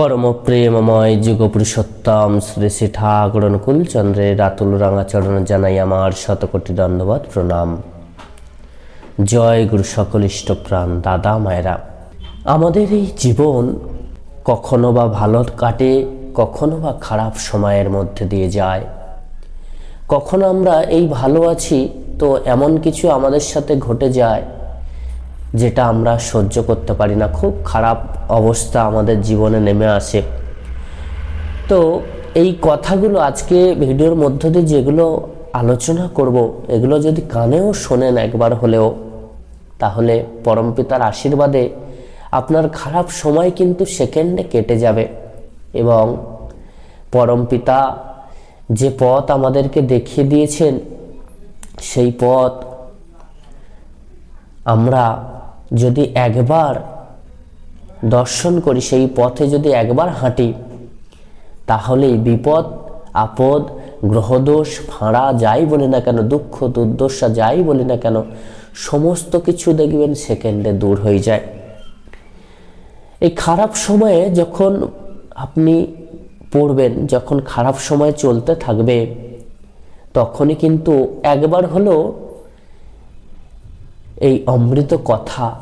পরম প্রেমময় যুগ পুরুষোত্তম শ্রী শ্রী ঠাকুর অনুকূলচন্দ্রের রাতুল রাঙাচরণ জানাই আমার শতকোটি দণ্ডবাদ প্রণাম। জয় গুরু সকল ইষ্টপ্রাণ দাদা মায়েরা। আমাদের এই জীবন কখনো বা ভালো কাটে, কখনো বা খারাপ সময়ের মধ্যে দিয়ে যায়। কখনো আমরা এই ভালো আছি তো এমন কিছু আমাদের সাথে ঘটে যায় যেটা আমরা সহ্য করতে পারি না। খুব খারাপ অবস্থা আমাদের জীবনে নেমে আসে। তো এই কথাগুলো আজকে ভিডিওর মধ্য দিয়ে যেগুলো আলোচনা করব, এগুলো যদি কানেও শোনেন একবার হলেও, তাহলে পরমপিতার আশীর্বাদে আপনার খারাপ সময় কিন্তু সেকেন্ডে কেটে যাবে এবং পরমপিতা যে পথ আমাদেরকে দেখিয়ে দিয়েছেন, সেই পথ আমরা যদি একবার দর্শন করি, সেই পথে যদি একবার হাঁটি, তাহলেই বিপদ, আপদ, গ্রহদোষ, ফাঁড়া যাই বলি না কেন, দুঃখ, দুর্দশা যাই বলি না কেন, সমস্ত কিছু দেখবেন সেকেন্ডে দূর হয়ে যায়। এই খারাপ সময়ে যখন আপনি পড়বেন, যখন খারাপ সময় চলতে থাকবে, তখনই কিন্তু একবার হলেও এই অমৃত কথা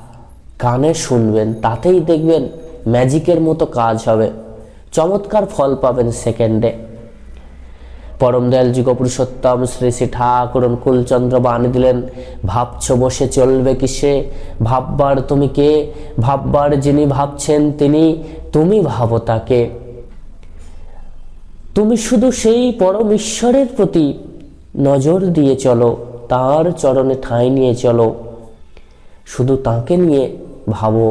কানে শুনবেন, তাতেই দেখবেন ম্যাজিকের মতো কাজ হবে। চমৎকার ফল পাবেন সেকেন্ডে। পরম দয়াল যুগ পুরুষোত্তম শ্রী শ্রী ঠাকুর কুলচন্দ্র বাণী দিলেন, ভাবছ বসে চলবে কিসে? ভাববার তুমি কে? ভাববার যিনি ভাবছেন তিনি, তুমি ভাবো তাকে। তুমি শুধু সেই পরম ঈশ্বরের প্রতি নজর দিয়ে চলো, তার চরণে ঠাঁই নিয়ে চলো। শুধু তাকে নিয়ে ভাবো।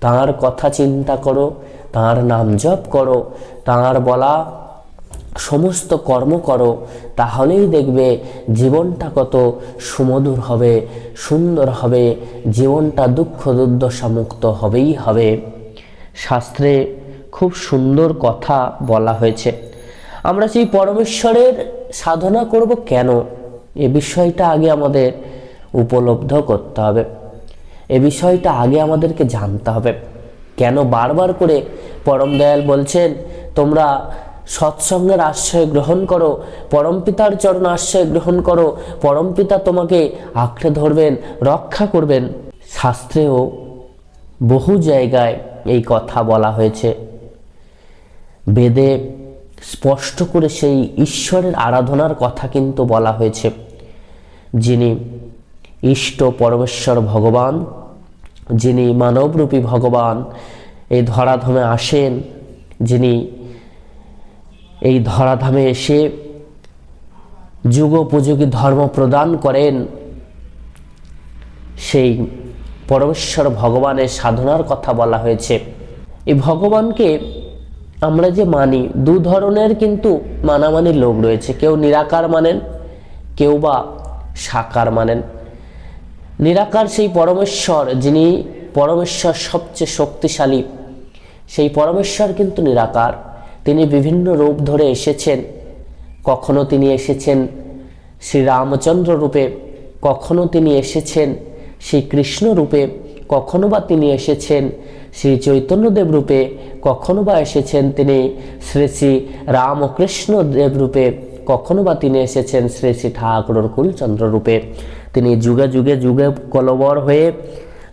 তার কথা চিন্তা করো, তার নাম জপ করো, তার বলা সমস্ত কর্ম করো, তাহলেই দেখবে জীবনটা কত সুমধুর হবে, সুন্দর হবে, জীবনটা দুঃখ দুর্দশা মুক্ত হবেই হবে। শাস্ত্রে খুব সুন্দর কথা বলা হয়েছে। আমরা সেই পরমেশ্বরের সাধনা করব কেন? এ বিষয়টা আগে আমাদের উপলব্ধ করতে হবে। এ বিষয়টা আগে আমাদেরকে জানতে হবে। কেন বারবার করে পরম দয়াল বলছেন, তোমরা সৎসঙ্গের আশ্রয় গ্রহণ করো পরমপিতার চরণ আশ্রয় গ্রহণ করো পরমপিতা তোমাকে আঁকড়ে ধরবেন, রক্ষা করবেন। শাস্ত্রেও বহু জায়গায় এই কথা বলা হয়েছে। বেদে স্পষ্ট করে সেই ঈশ্বরের আরাধনার কথা কিন্তু বলা হয়েছে, যিনি ইষ্ট পরমেশ্বর ভগবান, যিনি মানবরূপী ভগবান, এই ধরাধামে আসেন, যিনি এই ধরাধামে এসে যুগোপযোগী ধর্ম প্রদান করেন, সেই পরমেশ্বর ভগবানের সাধনার কথা বলা হয়েছে। এই ভগবানকে আমরা যে মানি, দু ধরনের কিন্তু মানামানি লোক রয়েছে। কেউ নিরাকার মানেন, কেউ বা সাকার মানেন। নিরাকার সেই পরমেশ্বর, যিনি পরমেশ্বর সবচেয়ে শক্তিশালী, সেই পরমেশ্বর কিন্তু নিরাকার। তিনি বিভিন্ন রূপ ধরে এসেছেন। কখনো তিনি এসেছেন শ্রীরামচন্দ্র রূপে, কখনো তিনি এসেছেন শ্রী কৃষ্ণ রূপে, কখনো বা তিনি এসেছেন শ্রী চৈতন্যদেব রূপে, কখনো বা এসেছেন তিনি শ্রী শ্রী রামকৃষ্ণ দেব রূপে, কখনো বা তিনি এসেছেন শ্রী শ্রী ঠাকুর কুলচন্দ্র রূপে। তিনি যুগে যুগে যুগে কলবর হয়ে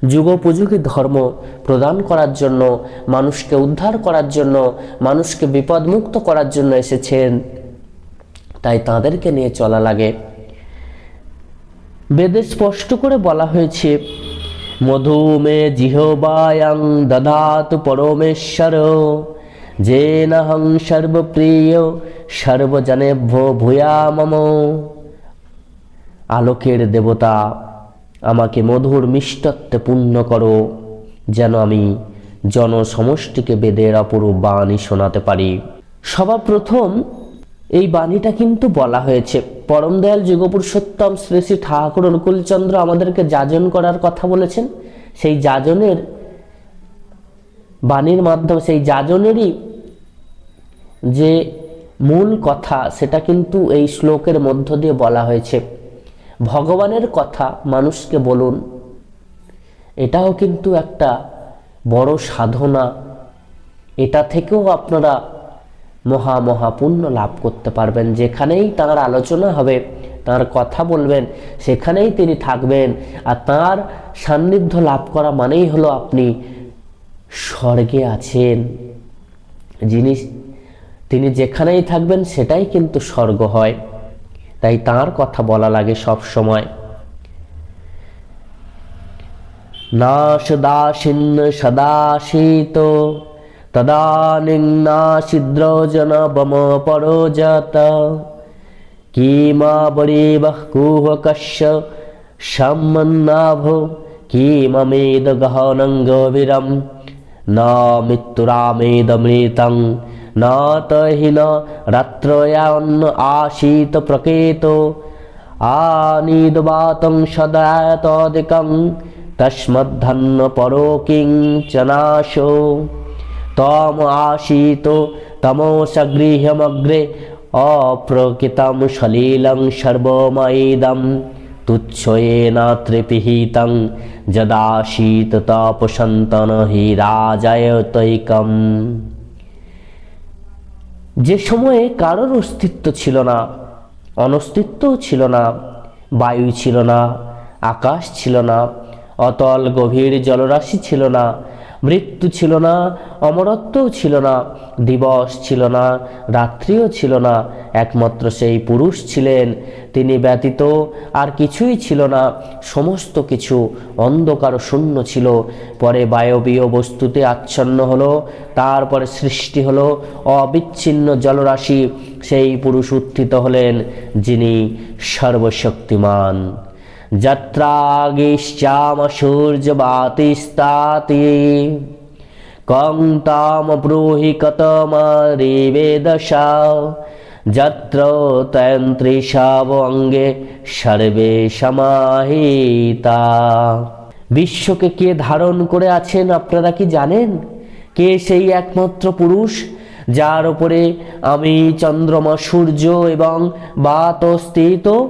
যুগোপযোগী ধর্ম প্রদান করার জন্য, মানুষকে উদ্ধার করার জন্য, মানুষকে বিপদমুক্ত করার জন্য এসেছেন। তাই তাদেরকে নিয়ে চলা লাগে। বেদে স্পষ্ট করে বলা হয়েছে, মধুমে জিহবায়াং পরমেশ্বর যেনহং সর্বপ্রিয় সর্বজনেভ্য ভূয়া মম। আলোকের দেবতা, আমাকে মধুর মিষ্টত্বে পূর্ণ করো, যেন আমি জনসমষ্টিকে বেদের অপরূপ বাণী শোনাতে পারি। সর্বপ্রথম এই বাণীটা কিন্তু বলা হয়েছে। পরম দয়াল যুগপুরুষোত্তম শ্রী শ্রী ঠাকুর অনুকূলচন্দ্র আমাদেরকে যাজন করার কথা বলেছেন। সেই যাজনের বাণীর মাধ্যমে, সেই যাজনেরই যে মূল কথা, সেটা কিন্তু এই শ্লোকের মধ্য দিয়ে বলা হয়েছে। ভগবানের কথা মানুষকে বলুন। এটাও কিন্তু একটা বড় সাধনা। এটা থেকেও আপনারা মহা মহা পুণ্য লাভ করতে পারবেন। যেখানেই তার আলোচনা হবে, তার কথা বলবেন, সেখানেই তিনি থাকবেন। আর তার সান্নিধ্য লাভ করা মানেই হলো আপনি স্বর্গে আছেন। যিনি, তিনি যেখানেই থাকবেন, সেটাই কিন্তু স্বর্গ হয়। তাই তার কথা বলা লাগে সব সময়। নাশদাসিন্ন সদাশীত তদানিং নাশিদ্রজন বম পরোজত। কিমা বরেবঃ কুহকস্য সম্মন্নাভ, কিমমেদ গহনং গভীরম ন মৃত্যুরামেদমৃতং ন তহিন রাত্রয়ান্ন আশীত প্রকেত। আনিদবাতং সদায়তদিকং তস্মদ্ধন্ন পরো কিঞ্চনাশো তম আশীত তমোসগৃহমগ্রে অপ্রকৃতম সলীলং সর্বময়ীদম তুচ্ছয়েনা ত্রিপিহিতং যদাশীত তপসন্তন হি রাজায়তৈকম। যে সময়ে কারোর অস্তিত্ব ছিল না অনস্তিত্বও ছিল না, বায়ু ছিল না, আকাশ ছিল না, অতল গভীর জলরাশি ছিল না মৃত্যু ছিল না অমরত্বও ছিল না, দিবস ছিল না, রাত্রিও ছিল না, একমাত্র সেই পুরুষ ছিলেন। তিনি ব্যতীত আর কিছুই ছিল না, সমস্ত কিছু অন্ধকার শূন্য ছিল। পরে বায়বীয় বস্তুতে আচ্ছন্ন হলো, তারপরে সৃষ্টি হলো, অবিচ্ছিন্ন জলরাশি। সেই পুরুষ উত্থিত হলেন, যিনি সর্বশক্তিমান। যত্রাগিশ্চাম সূর্যবাতিস্তাতি কং তাম ব্রূহি কতমরিবেদশা যত্র তন্ত্রিষাব অঙ্গে সর্বে সমাহিতা বিশ্বকে কে ধারণ করে আছেন আপনারা কি জানেন কে সেই একমাত্র পুরুষ, যার উপরে আমি চন্দ্রমা সূর্য এবং বাত স্থিত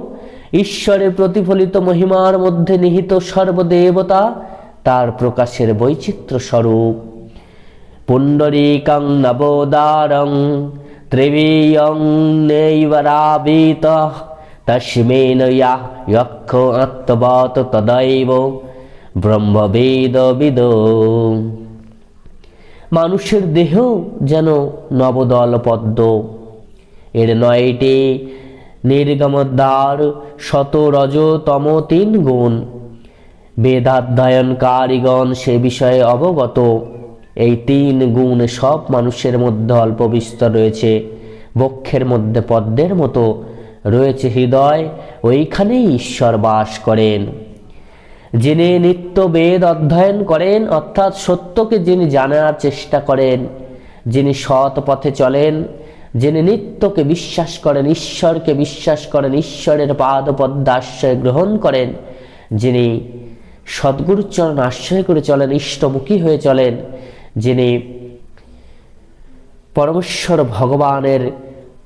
ঈশ্বরের প্রতিফলিত মহিমার মধ্যে নিহিত সর্বদেবতা, তার প্রকাশের বৈচিত্র্য স্বরূপ পুণ্ডরীকং নবোদারং ত্রিবীয়ং নৈবরাবিত তস্মেন ইয়া যক্ষ আত্মবত তদৈব ব্রহ্মবেদ বিদ মানুষের দেহ যেন নবদল পদ্ম এর নয়টি নির্গমদ্বার শত রজ তম তিন গুণ। বেদাধ্যয়নকারীগণ সে বিষয়ে অবগত। এই তিন গুণ সব মানুষের মধ্যে অল্প বিস্তর রয়েছে। বক্ষের মধ্যে পদ্মের মতো রয়েছে হৃদয়, ওইখানেই ঈশ্বর বাস করেন। যিনি নিত্য বেদ অধ্যয়ন করেন, অর্থাৎ সত্যকে যিনি জানার চেষ্টা করেন, যিনি সৎ পথে চলেন যিনি নিত্যকে বিশ্বাস করেন, ঈশ্বরকে বিশ্বাস করেন, ঈশ্বরের পাদ পদ্মাশ্রয় গ্রহণ করেন, যিনি সদ্গুরুর চরণ আশ্রয় করে চলেন, ইষ্টমুখী হয়ে চলেন, যিনি পরমেশ্বর ভগবানের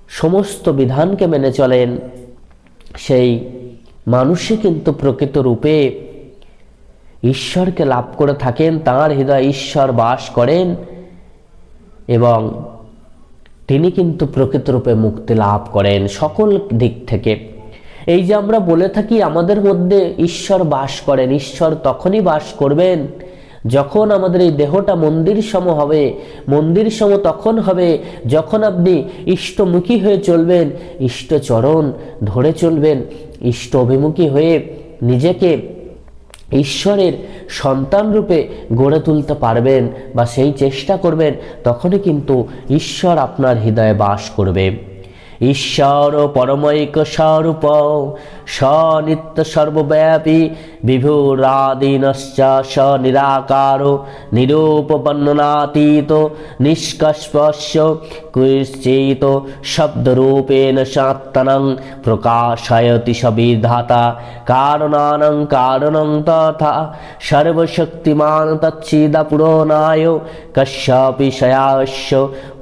সমস্ত বিধানকে মেনে চলেন, সেই মানুষই কিন্তু প্রকৃত রূপে ঈশ্বরকে লাভ করে থাকেন, তাঁর হৃদয় ঈশ্বর বাস করেন এবং তিনি কিন্তু প্রকৃত রূপে মুক্তি লাভ করেন সকল দিক থেকে। এই যে আমরা বলে থাকি, আমাদের মধ্যে ঈশ্বর বাস করেন, ঈশ্বর তখনই বাস করবেন যখন আমাদের এই দেহটা মন্দির সম হবে, মন্দির সম তখন হবে যখন আপনি ইষ্টমুখী হয়ে চলবেন, ইষ্টচরণ ধরে চলবেন, ইষ্ট অভিমুখী হয়ে নিজেকে ঈশ্বরের সন্তান রূপে গড়ে তুলতে পারবেন বা সেই চেষ্টা করবেন, তখনই কিন্তু ঈশ্বর আপনার হৃদয়ে বাস করবে। ঈশ্বর পরমৈক স্বরূপ সনিত্য সর্বব্যাপী বিভুরাদীনশ্চ স নিরূপবর্ণনাতীত নিষ্কস্পর্শ কুশ্চিত শব্দরূপেণ সাত্তনং প্রকাশয়তি সবিধাতা কারণানং কারণং তথা সর্বশক্তিমান তচ্ছিদপুরনায় কশ্যপি শয়াস্য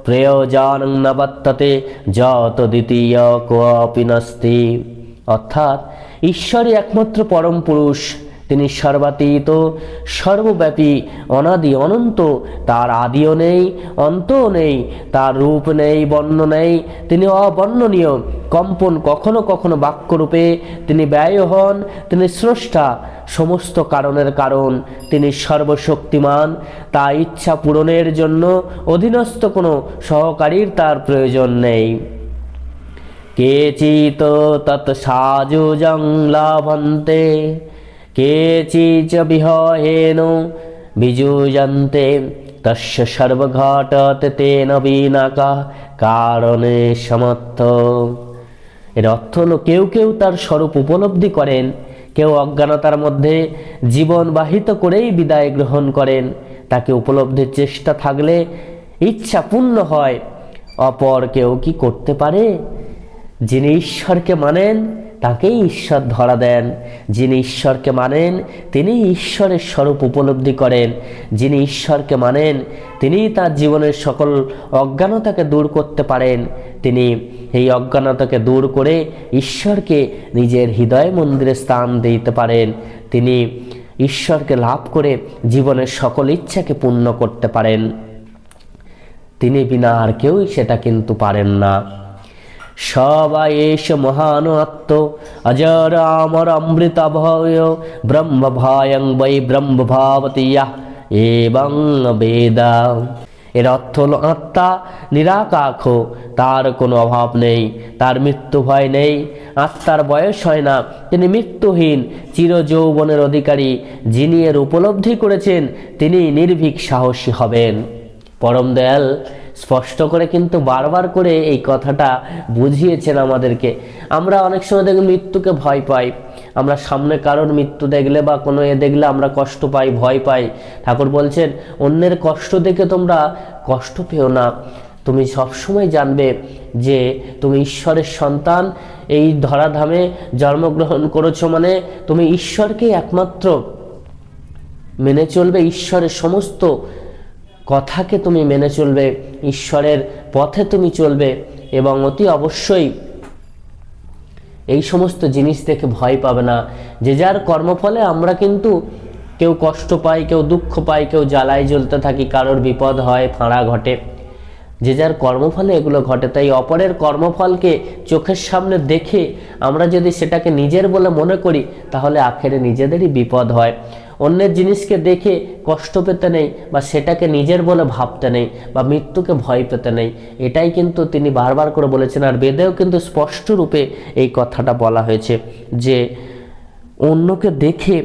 প্রয়োজনং ন যত দ্বিতীয় কোপি নাস্তি। অর্থাৎ ঈশ্বরই একমাত্র পরম পুরুষ, তিনি সর্বাতীত, সর্বব্যাপী, অনাদি, অনন্ত, তার আদিও নেই, অন্তও নেই, তার রূপ নেই, বর্ণ নেই, তিনি অবর্ণনীয়, কম্পন কখনো কখনো বাক্যরূপে তিনি ব্যয় হন, তিনি স্রষ্টা, সমস্ত কারণের কারণ, তিনি সর্বশক্তিমান, তা ইচ্ছা পূরণের জন্য অধীনস্থ কোনো সহকারীর তার প্রয়োজন নেই। তৎ সাজুজং লাভন্তে কেচিচ বিহহেন বিজুজন্তে তস্য সর্বঘটত তেন বিনাকা কারণে সমর্থ এর অর্থ হলো, কেউ কেউ তার স্বরূপ উপলব্ধি করেন, কেউ অজ্ঞানতার মধ্যে জীবন বাহিত করেই বিদায় গ্রহণ করেন। তাকে উপলব্ধির চেষ্টা থাকলে ইচ্ছা পূর্ণ হয়, অপর কেউ কি করতে পারে? যিনি ঈশ্বরকে মানেন, তাকেই ঈশ্বর ধরা দেন। যিনি ঈশ্বরকে মানেন, তিনি ঈশ্বরের স্বরূপ উপলব্ধি করেন। যিনি ঈশ্বরকে মানেন, তিনি তার জীবনের সকল অজ্ঞানতাকে দূর করতে পারেন। তিনি এই অজ্ঞানতাকে দূর করে ঈশ্বরকে নিজের হৃদয় মন্দিরে স্থান দিতে পারেন। তিনি ঈশ্বরকে লাভ করে জীবনের সকল ইচ্ছাকে পূর্ণ করতে পারেন। তিনি বিনা আর কেউই সেটা কিন্তু পারেন না। সবাই এস মহান আত্ম অজর আমর অমৃত ভয়, ব্রহ্ম ভয়ং বৈ ব্রহ্ম ভাবতিয়া এবং বেদা। এর অর্থ হল আত্মা নিরাকাখ তার কোনো অভাব নেই, তার মৃত্যু ভয় নেই, আত্মার বয়স হয় না, তিনি মৃত্যুহীন চির যৌবনের অধিকারী, যিনি এর উপলব্ধি করেছেন, তিনি নির্ভীক সাহসী হবেন। পরম দয়াল স্পষ্ট করে কিন্তু বারবার করে এই কথাটা বুঝিয়েছেন আমাদেরকে। আমরা অনেক সময় দেখি মৃত্যুকে ভয় পাই। আমরা সামনে কারোর মৃত্যু দেখলে বা কোনো এ দেখলে আমরা কষ্ট পাই, ভয় পাই। ঠাকুর বলছেন, অন্যের কষ্ট দেখে তোমরা কষ্ট পেও না। তুমি সবসময় জানবে যে তুমি ঈশ্বরের সন্তান। এই ধরাধামে জন্মগ্রহণ করেছ মানে তুমি ঈশ্বরকেই একমাত্র মেনে চলবে। ঈশ্বরের সমস্ত কথাকে তুমি মেনে চলবে, ঈশ্বরের পথে তুমি চলবে এবং অতি অবশ্যই এই সমস্ত জিনিস দেখে ভয় পাবে না। যে যার কর্মফলে আমরা কিন্তু কেউ কষ্ট পাই, কেউ দুঃখ পাই, কেউ জ্বালায় জ্বলতে থাকি, কারোর বিপদ হয়, ফাঁড়া ঘটে। যে যার কর্মফলে এগুলো ঘটে, তাই অপরের কর্মফলকে চোখের সামনে দেখে আমরা যদি সেটাকে নিজের বলে মনে করি, তাহলে আখেরে নিজেদেরই বিপদ হয়। অন্যের জিনিসকে দেখে কষ্ট পেতে নেই বা সেটাকে নিজের বলে ভাবতে নেই বা মৃত্যুকে ভয় পেতে নেই। এটাই কিন্তু তিনি বারবার করে বলেছেন আর বেদেও কিন্তু স্পষ্ট রূপে এই কথাটা বলা হয়েছে যে অন্যকে দেখে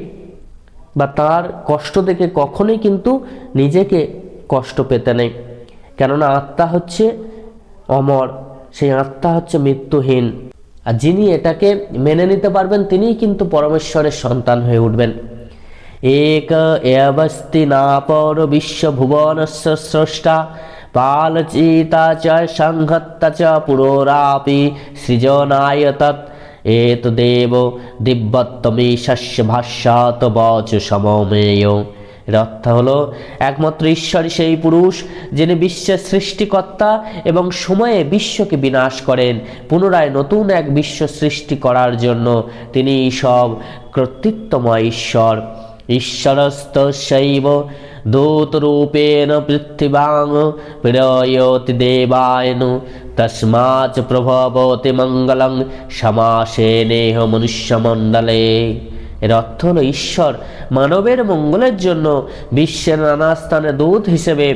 বা তার কষ্ট দেখে কখনোই কিন্তু নিজেকে কষ্ট পেতে নেই। কেননা আত্মা হচ্ছে অমর, সেই আত্মা হচ্ছে মৃত্যুহীন। আর যিনি এটাকে মেনে নিতে পারবেন, তিনিই কিন্তু পরমেশ্বরের সন্তান হয়ে উঠবেন। এক এবস্তি নাপর বিশ্বভুবনস্য স্রষ্টা পালচিতা চ সংহত্তা চ পুরোরাপি সৃজনায় তৎ এতদেব দিব্যত্তমীশস্য ভাষ্যাত বচ সমমেয় অর্থ হলো, একমাত্র ঈশ্বরই সেই পুরুষ, যিনি বিশ্বের সৃষ্টিকর্তা এবং সময়ে বিশ্বকে বিনাশ করেন, পুনরায় নতুন এক বিশ্ব সৃষ্টি করার জন্য। তিনি সব কর্তৃত্বময় ঈশ্বর। ঈশ্বরস্ত শৈব দূতরূপেণ পৃথিবাং প্রিয়তি দেবায়ন। তস্মাচ প্রভবতি মঙ্গলং সমাসে নেহ মনুষ্যমণ্ডলে। এর অর্থ হল ঈশ্বর মানবের মঙ্গলের জন্য বিশ্বের নানা স্থানে দূত হিসেবে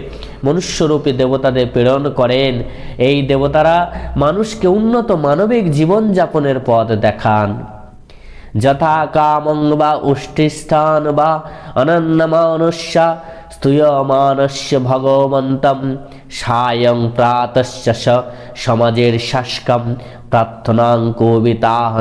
মনুষ্যরূপী দেবতাদের প্রেরণ করেন। এই দেবতারা মানুষকে উন্নত মানবিক জীবনযাপনের পথ দেখান। যথা কামং বা উষ্ঠিস্থান বা অনন্যমানস্য স্তুয়মানস্য ভগবন্তম সায়ং প্রাতশ্চ স- সমাজের শাসকম প্রার্থনাং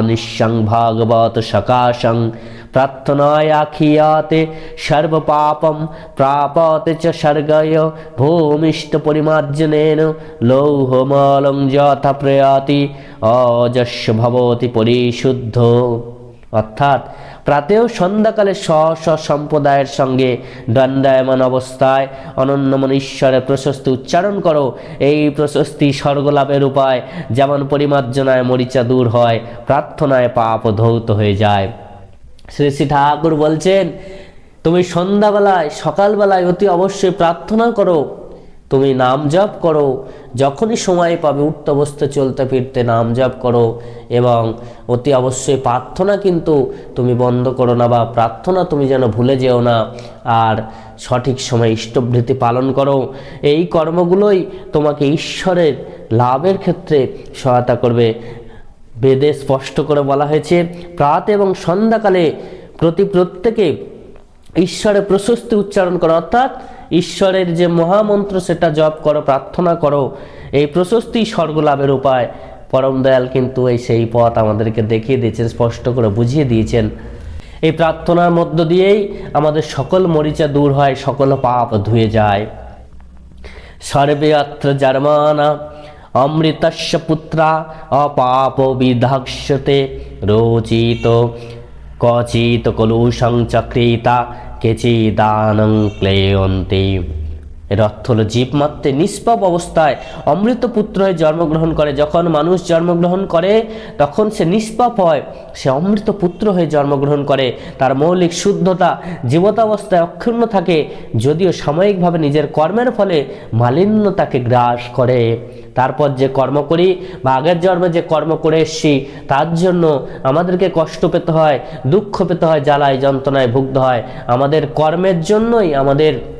নিঃসং ভাগবত সকাশং প্রার্থনায় আখিয়াতে সর্বপাপম প্রাপতে চ স্বর্গয় ভূমিষ্ঠ পরিমার্জনেন লৌহমলং যথা প্রয়াতি অজস্য ভবতি পরিশুদ্ধ। অর্থাৎ প্রাতেও সন্ধ্যাকালে স্ব সম্প্রদায়ের সঙ্গে দণ্ডায়মান অবস্থায় অনন্যমন ঈশ্বরের প্রশস্তি উচ্চারণ করো। এই প্রশস্তি স্বর্গলাভের উপায় যেমন পরিমার্জনায় মরিচা দূর হয়, প্রার্থনায় পাপ ধৌত হয়ে যায়। শ্রী শ্রী ঠাকুর বলছেন, তুমি সন্ধ্যাবেলায়, সকালবেলায় অতি অবশ্যই প্রার্থনা করো। তুমি নাম জপ করো, যখনই সময় পাবে উঠতে চলতে ফিরতে নাম জপ করো এবং অতি অবশ্যই প্রার্থনা কিন্তু তুমি বন্ধ করো না বা প্রার্থনা তুমি যেন ভুলে যেও না। আর সঠিক সময় ইষ্টভৃতি পালন করো। এই কর্মগুলোই তোমাকে ঈশ্বরের লাভের ক্ষেত্রে সহায়তা করবে। বেদে স্পষ্ট করে বলা হয়েছে, প্রাত এবং সন্ধ্যাকালে প্রতি প্রত্যেকে ঈশ্বরের প্রশস্তি উচ্চারণ করা। অর্থাৎ ঈশ্বরের যে মহামন্ত্র, সেটা জপ করো, প্রার্থনা করো, এই প্রশস্তি স্বর্গলাভের উপায়। পরম দয়াল কিন্তু এই সেই পথ আমাদেরকে দেখিয়ে দিয়েছেন, স্পষ্ট করে বুঝিয়ে দিয়েছেন। এই প্রার্থনার মধ্য দিয়েই আমাদের সকল মরিচা দূর হয়, সকল পাপ ধুয়ে যায়। সর্বে অত্র জার্মানা অমৃতস্য পুত্রা অপাপ বিধাক্ষ্যতে রোচিত। কচিত কলুষং চক্রিতা কেচিদানং ক্লেয়ন্তে এর অর্থ হলো জীবমাত্রে নিষ্পাপ অবস্থায় অমৃত পুত্র হয়ে জন্মগ্রহণ করে। যখন মানুষ জন্মগ্রহণ করে, তখন সে নিষ্পাপ হয়, সে অমৃত পুত্র হয়ে জন্মগ্রহণ করে। তার মৌলিক শুদ্ধতা জীবতাবস্থায় অক্ষুণ্ণ থাকে, যদিও সাময়িকভাবে নিজের কর্মের ফলে মালিন্য তাকে গ্রাস করে। তারপর যে কর্ম করি বা আগের জন্মে যে কর্ম করে এসছি, তার জন্য আমাদেরকে কষ্ট পেতে হয়, দুঃখ পেতে হয়, জ্বালায়, যন্ত্রণায় ভুগতে হয়। আমাদের কর্মের জন্যই আমাদের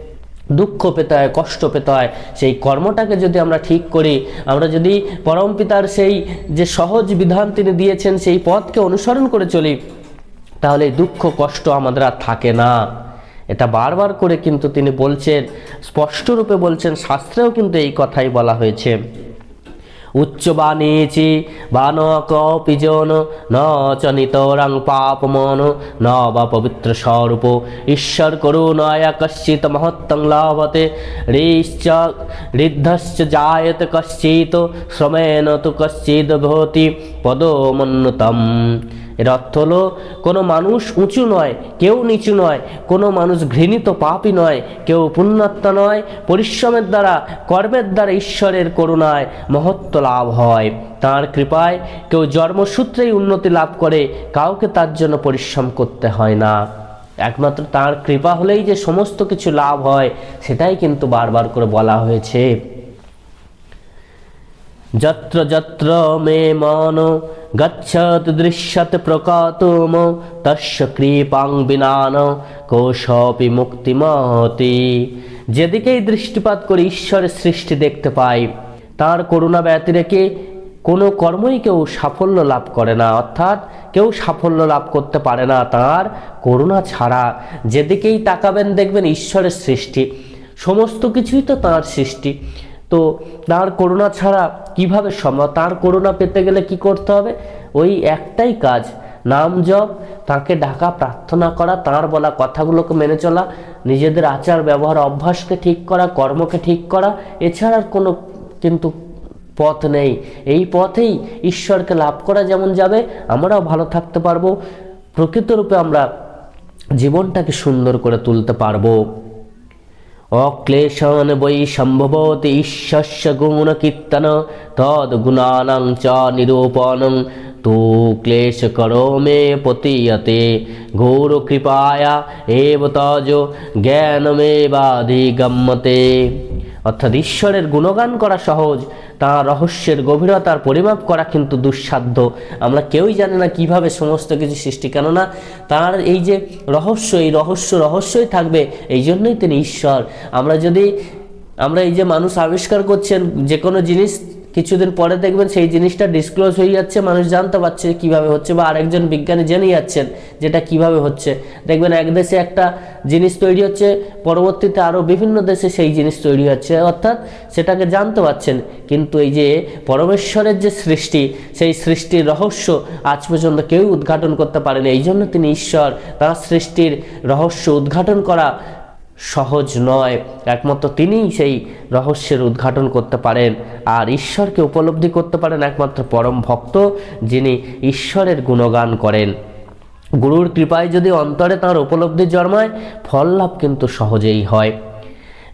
দুঃখ পেতে হয় কষ্ট পেতে হয় সেই কর্মটাকে যদি আমরা ঠিক করি, আমরা যদি পরম পিতার সেই যে সহজ বিধান তিনি দিয়েছেন, সেই পথকে অনুসরণ করে চলি, তাহলে দুঃখ, কষ্ট আমাদের আর থাকে না। এটা বারবার করে কিন্তু তিনি বলছেন স্পষ্টরূপে বলছেন, শাস্ত্রেও কিন্তু এই কথাই বলা হয়েছে। উচ্চবাণীচি বান কপিজন ন চ পাপ পাপমন ন বা পবিত্র স্বরূপ ঈশ্বর করুণায়া কশ্চিত মহত্তং লাভতে, ঋশ্চ ঋদ্ধশ্চ জায়ত কশ্চিত শ্রমেণ তু কশ্চিদ ভবতি পদমন্যতম। এর অর্থ হলো, কোনো মানুষ উঁচু নয়, কেউ নিচু নয়, কোনো মানুষ ঘৃণিত পাপই নয়, কেউ পুণ্যাত্মা নয়, পরিশ্রমের দ্বারা, কর্মের দ্বারা ঈশ্বরের করুণায় মহত্ব লাভ হয়। তার কৃপায় কেউ জন্মসূত্রেই উন্নতি লাভ করে, কাউকে তার জন্য পরিশ্রম করতে হয় না। একমাত্র তার কৃপা হলেই যে সমস্ত কিছু লাভ হয়, সেটাই কিন্তু বারবার করে বলা হয়েছে। যত্র যত্র মে মন গচ্ছত দৃশ্যত প্রকাতম তস্য কৃপাং বিনান কোশপি মুক্তিমতি যেদিকেই দৃষ্টিপাত করে ঈশ্বরের সৃষ্টি দেখতে পাই, তার করুণা ব্যতিরেকে কোনো কর্মই কেউ সাফল্য লাভ করে না, অর্থাৎ কেউ সাফল্য লাভ করতে পারে না তার করুণা ছাড়া। যেদিকেই তাকাবেন দেখবেন ঈশ্বরের সৃষ্টি, সমস্ত কিছুই তো তাঁর সৃষ্টি। তো তার করোনা ছাড়া কীভাবে সম্ভব? তার করোনা পেতে গেলে কি করতে হবে? ওই একটাই কাজ, নাম জপ, তাকে ডাকা, প্রার্থনা করা, তার বলা কথাগুলোকে মেনে চলা, নিজেদের আচার, ব্যবহার, অভ্যাসকে ঠিক করা, কর্মকে ঠিক করা, এছাড়া কোনো কিন্তু পথ নেই। এই পথেই ঈশ্বরকে লাভ করা যেমন যাবে, আমরাও ভালো থাকতে পারব। প্রকৃতরূপে আমরা জীবনটাকে সুন্দর করে তুলতে পারব। অক্লেশন বৈ সম্ভবতি ঈশ্বস্য গুণকীর্তন, তদ্গুণানাং চ নিরূপণং। তো ক্লেশ করো মে পতীয়তে, ঘোর কৃপায়া এব তজ, জ্ঞানমেবাধিগম্যতে। অর্থাৎ ঈশ্বরের গুণগান করা সহজ তাঁর রহস্যের গভীরতার পরিমাপ করা কিন্তু দুঃসাধ্য। আমরা কেউই জানি না কীভাবে সমস্ত কিছু সৃষ্টি, কেননা তার এই যে রহস্য, এই রহস্য রহস্যই থাকবে, এই জন্যই তিনি ঈশ্বর। আমরা যদি, আমরা এই যে মানুষ আবিষ্কার করছেন যে কোনো জিনিস কিছুদিন পরে দেখবেন সেই জিনিসটা ডিসক্লোজ হয়ে যাচ্ছে, মানুষ জানতে পারছে কীভাবে হচ্ছে বা আরেকজন বিজ্ঞানী জেনে যাচ্ছেন যেটা কীভাবে হচ্ছে। দেখবেন এক দেশে একটা জিনিস তৈরি হচ্ছে, পরবর্তীতে আরও বিভিন্ন দেশে সেই জিনিস তৈরি হচ্ছে, অর্থাৎ সেটাকে জানতে পারছেন। কিন্তু এই যে পরমেশ্বরের যে সৃষ্টি, সেই সৃষ্টির রহস্য আজ পর্যন্ত কেউ উদ্ঘাটন করতে পারেনি। এই জন্য তিনি ঈশ্বর, তার সৃষ্টির রহস্য উদ্ঘাটন করা সহজ নয়। একমাত্র তিনিই সেই রহস্যের উদ্ঘাটন করতে পারেন। আর ঈশ্বরকে উপলব্ধি করতে পারেন একমাত্র পরম ভক্ত, যিনি ঈশ্বরের গুণগান করেন। গুরুর কৃপায় যদি অন্তরে তার উপলব্ধি জন্মায়, ফল লাভ কিন্তু সহজেই হয়।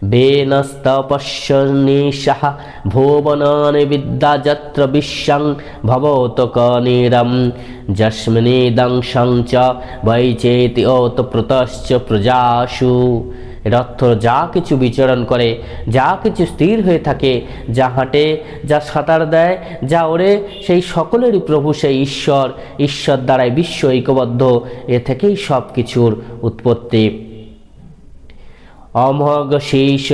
বেনস্তপশ্যনিশः ভুবনানি বিদ্যা যত্র বিশ্বং ভবতকনিরম। যস্মিনিদংশং চ বৈচেতি ওতপ্রতশ্চ প্রজাসু। অর্থ যা কিছু বিচরণ করে, যা কিছু স্থির হয়ে থাকে, যা হাঁটে, যা সাঁতার দেয়, যা ওড়ে, সেই সকলেরই প্রভু সেই ঈশ্বর। ঈশ্বর দ্বারাই বিশ্ব ঐক্যবদ্ধ। এ থেকেই সব কিছুর উৎপত্তি। অমগ শীষ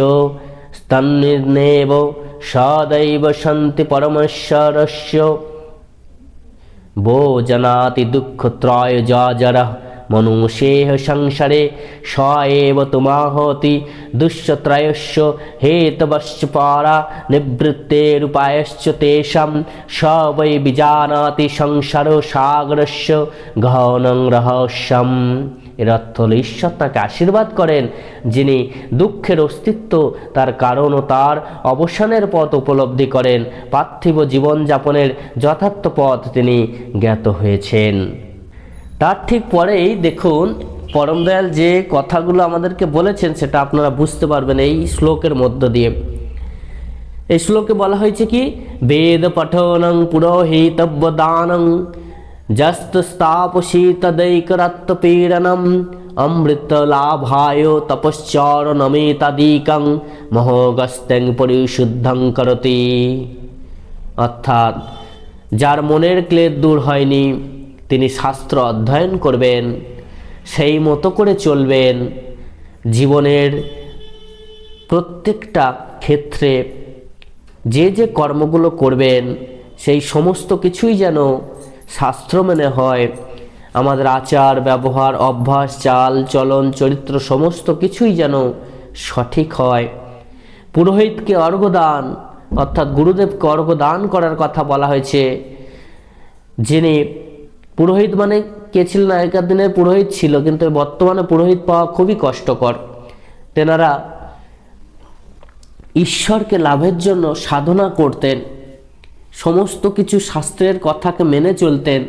স্তন্নির্নেব সদৈব শান্তি পরমেশ্বরস্য। বো জনাতি দুঃখ ত্রয় জর মনুষেহ সংসারে স এব তুমাহতি দুঃশত্রয়স্য হেতবশ্চ পারা নিবৃত্তেরুপায়শ্চ তেষাং স বৈ বিজানাতি সংসার সাগরস্য গহনং রহস্যম। এর অর্থ হল ঈশ্বর তাকে আশীর্বাদ করেন, যিনি দুঃখের অস্তিত্ব, তার কারণ ও তার অবসানের পথ উপলব্ধি করেন। পার্থিব জীবনযাপনের যথার্থ পথ তিনি জ্ঞাত হয়েছেন। তার ঠিক পরেই দেখুন, পরমদয়াল যে কথাগুলো আমাদেরকে বলেছেন, সেটা আপনারা বুঝতে পারবেন এই শ্লোকের মধ্য দিয়ে। এই শ্লোকে বলা হয়েছে কি? বেদ পঠনং পুরোহিতব্য দানং জস্তস্তাপশীতদৈকরত্বপীড়নম অমৃতলাভায় তপশ্চরণমেতাদিকং মহোগস্ত্যং পরিশুদ্ধং করতি। অর্থাৎ, যার মনের ক্লেদ দূর হয়নি তিনি শাস্ত্র অধ্যয়ন করবেন, সেই মতো করে চলবেন। জীবনের প্রত্যেকটা ক্ষেত্রে যে যে কর্মগুলো করবেন, সেই সমস্ত কিছুই যেন শাস্ত্র মেনে হয়। আমাদের আচার, ব্যবহার, অভ্যাস, চাল, চলন, চরিত্র সমস্ত কিছুই যেন সঠিক হয়। পুরোহিতকে অর্ঘদান অর্থাৎ গুরুদেবকে অর্ঘদান করার কথা বলা হয়েছে। যিনি পুরোহিত মানে কে ছিলেন আগেকার দিনে পুরোহিত ছিল, কিন্তু বর্তমানে পুরোহিত পাওয়া খুবই কষ্টকর। তেনারা ঈশ্বরকে লাভের জন্য সাধনা করতেন, সমস্ত কিছু শাস্ত্রের কথাকে মেনে চলতেন।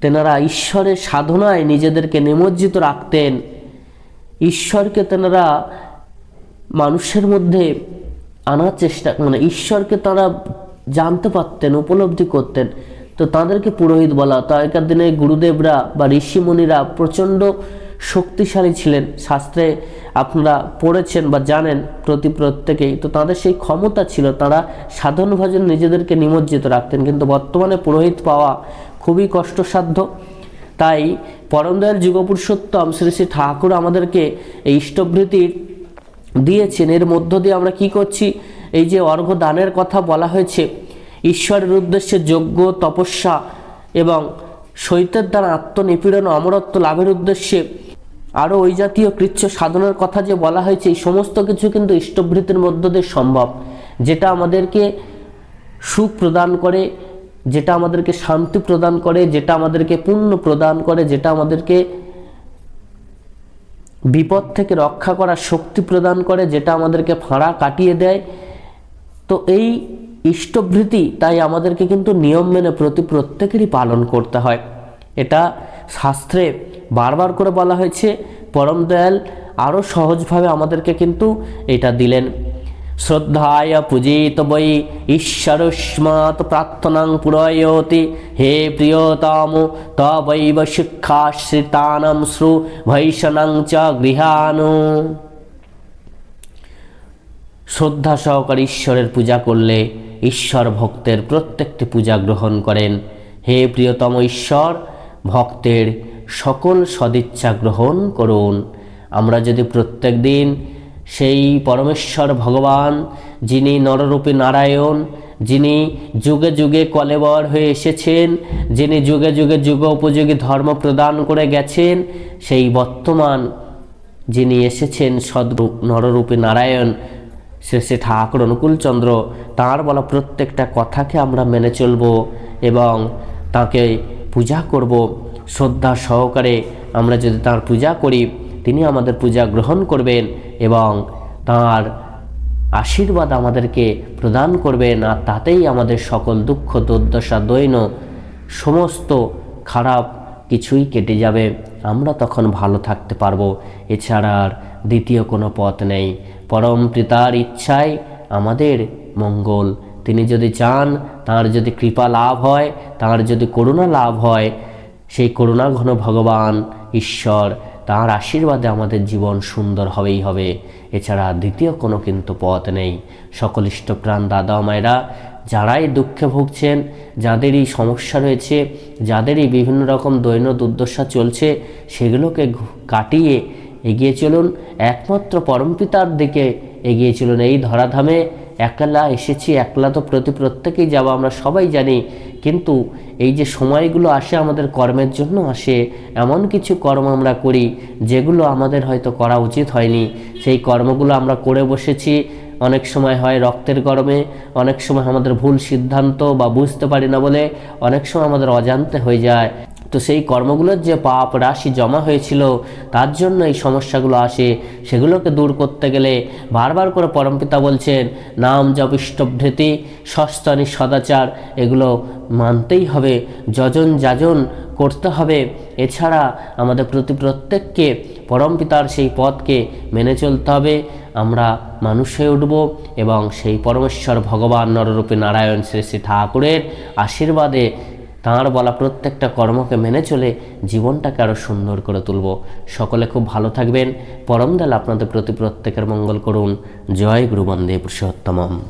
তেনারা ঈশ্বরের সাধনায় নিজেদেরকে নিমজ্জিত রাখতেন। ঈশ্বরকে তেনারা মানুষের মধ্যে আনার চেষ্টা মানে ঈশ্বরকে তারা জানতে পারতেন, উপলব্ধি করতেন। তো তাদেরকে পুরোহিত বলা তো আগেকার দিনে গুরুদেবরা বা ঋষিমুনিরা প্রচণ্ড শক্তিশালী ছিলেন। শাস্ত্রে আপনারা পড়েছেন বা জানেন প্রতি প্রত্যেকেই। তো তাদের সেই ক্ষমতা ছিল, তারা সাধন ভজন নিজেদেরকে নিমজ্জিত রাখতেন। কিন্তু বর্তমানে পুরোহিত পাওয়া খুবই কষ্টসাধ্য। তাই পরমদয়াল যুগপুরুষোত্তম শ্রী শ্রী ঠাকুর আমাদেরকে এই ইষ্টভৃতির দিয়েছেন। এর মধ্য দিয়ে আমরা কি করছি? এই যে অর্ঘ দানের কথা বলা হয়েছে ঈশ্বরের উদ্দেশ্যে যোগ্য তপস্যা এবং শৈতের দ্বারা আত্মনিপীড়ন অমরত্ব লাভের উদ্দেশ্যে আরও ওই জাতীয় কৃচ্ছ সাধনার কথা যে বলা হয়েছে, এই সমস্ত কিছু কিন্তু ইষ্টভৃতির মধ্য দিয়ে সম্ভব। যেটা আমাদেরকে সুখ প্রদান করে, যেটা আমাদেরকে শান্তি প্রদান করে, যেটা আমাদেরকে পুণ্য প্রদান করে, যেটা আমাদেরকে বিপদ থেকে রক্ষা করার শক্তি প্রদান করে, যেটা আমাদেরকে ফাঁড়া কাটিয়ে দেয়। তো এই ইষ্টভৃতি, তাই আমাদেরকে কিন্তু নিয়ম মেনে প্রতি প্রত্যেকেরই পালন করতে হয়। এটা শাস্ত্রে বারবার করে বলা হয়েছে, পরম দয়াল আরও সহজভাবে আমাদেরকে কিন্তু এটা দিলেন। শ্রদ্ধায় পূজিত বৈ ঈশ্বরস্মাৎ প্রার্থনাং পুরয়তি, হে প্রিয়তম, তবৈব শিক্ষাশ্রিতানম শ্রু ভৈষণং চ গৃহানু শ্রদ্ধা সহকারে ঈশ্বরের পূজা করলে ঈশ্বর ভক্তের প্রত্যেকটি পূজা গ্রহণ করেন। হে প্রিয়তম ঈশ্বর, ভক্তের সকল সদিচ্ছা গ্রহণ করুন। আমরা যদি প্রত্যেক দিন সেই পরমেশ্বর ভগবান, যিনি নররূপী নারায়ণ, যিনি যুগে যুগে কলেবর হয়ে এসেছেন, যিনি যুগে যুগে যুগ উপযোগী ধর্ম প্রদান করে গেছেন, সেই বর্তমান যিনি এসেছেন সদ্রূপ নররূপী নারায়ণ সে সে ঠাকুর অনুকূলচন্দ্র তাঁর বলা প্রত্যেকটা কথাকে আমরা মেনে চলব এবং তাকে পূজা করব। শ্রদ্ধা সহকারে আমরা যদি তার পূজা করি, তিনি আমাদের পূজা গ্রহণ করবেন এবং তার আশীর্বাদ আমাদেরকে প্রদান করবেন আর তাতেই আমাদের সকল দুঃখ, দুর্দশা, দৈন সমস্ত খারাপ কিছুই কেটে যাবে। আমরা তখন ভালো থাকতে পারব। এছাড়া আর দ্বিতীয় কোনো পথ নেই। পরম পিতার ইচ্ছায় আমাদের মঙ্গল। তিনি যদি চান, তার যদি কৃপা লাভ হয়, তার যদি করুণা লাভ হয়, সেই করুণা ঘন ভগবান, ঈশ্বর, তার আশীর্বাদে আমাদের জীবন সুন্দর হবেই হবে। এছাড়া দ্বিতীয় কোনো কিন্তু পথ নেই। সকল ইষ্টপ্রাণ দাদা মায়েরা, যারাই দুঃখে ভুগছেন, যাদেরই সমস্যা রয়েছে, যাদেরই বিভিন্ন রকম দৈন্য দুর্দশা চলছে, সেগুলোকে কাটিয়ে এগিয়ে চলুন। একমাত্র পরমপিতার দিকে এগিয়ে চলুন। এই ধরাধামে একলা এসেছি, একলা তো প্রতি প্রত্যেকেই যাব, আমরা সবাই জানি। কিন্তু এই যে সময়গুলো আসে, আমাদের কর্মের জন্য আসে, এমন কিছু কর্ম আমরা করি, যেগুলো আমাদের হয়তো করা উচিত হয়নি। সেই কর্মগুলো আমরা করে বসেছি। অনেক সময় হয় রক্তের গরমে, অনেক সময় আমাদের ভুল সিদ্ধান্ত বা বুঝতে পারি না বলে, অনেক সময় আমাদের অজান্তে হয়ে যায়। তো সেই কর্মগুলোর যে পাপ রাশি জমা হয়েছিল, তার জন্য এই সমস্যাগুলো আসে। সেগুলোকে দূর করতে গেলে বারবার করে পরমপিতা বলছেন, নাম জপ ইষ্টভৃতি সস্তানি সদাচার এগুলো মানতেই হবে। যজন যাজন করতে হবে। এছাড়া আমাদের প্রতি প্রত্যেককে পরমপিতার সেই পথকে মেনে চলতে হবে। আমরা মানুষ হয়ে উঠব এবং সেই পরমেশ্বর ভগবান নররূপী নারায়ণ শ্রী শ্রী ঠাকুরের আশীর্বাদে তাঁর বলা প্রত্যেকটা কর্মকে মেনে চলে জীবনটাকে আরও সুন্দর করে তুলব। সকলে খুব ভালো থাকবেন। পরমদাল আপনাদের প্রতি প্রত্যেকের মঙ্গল করুন। জয় গুরুবন্দে পুরুষোত্তমম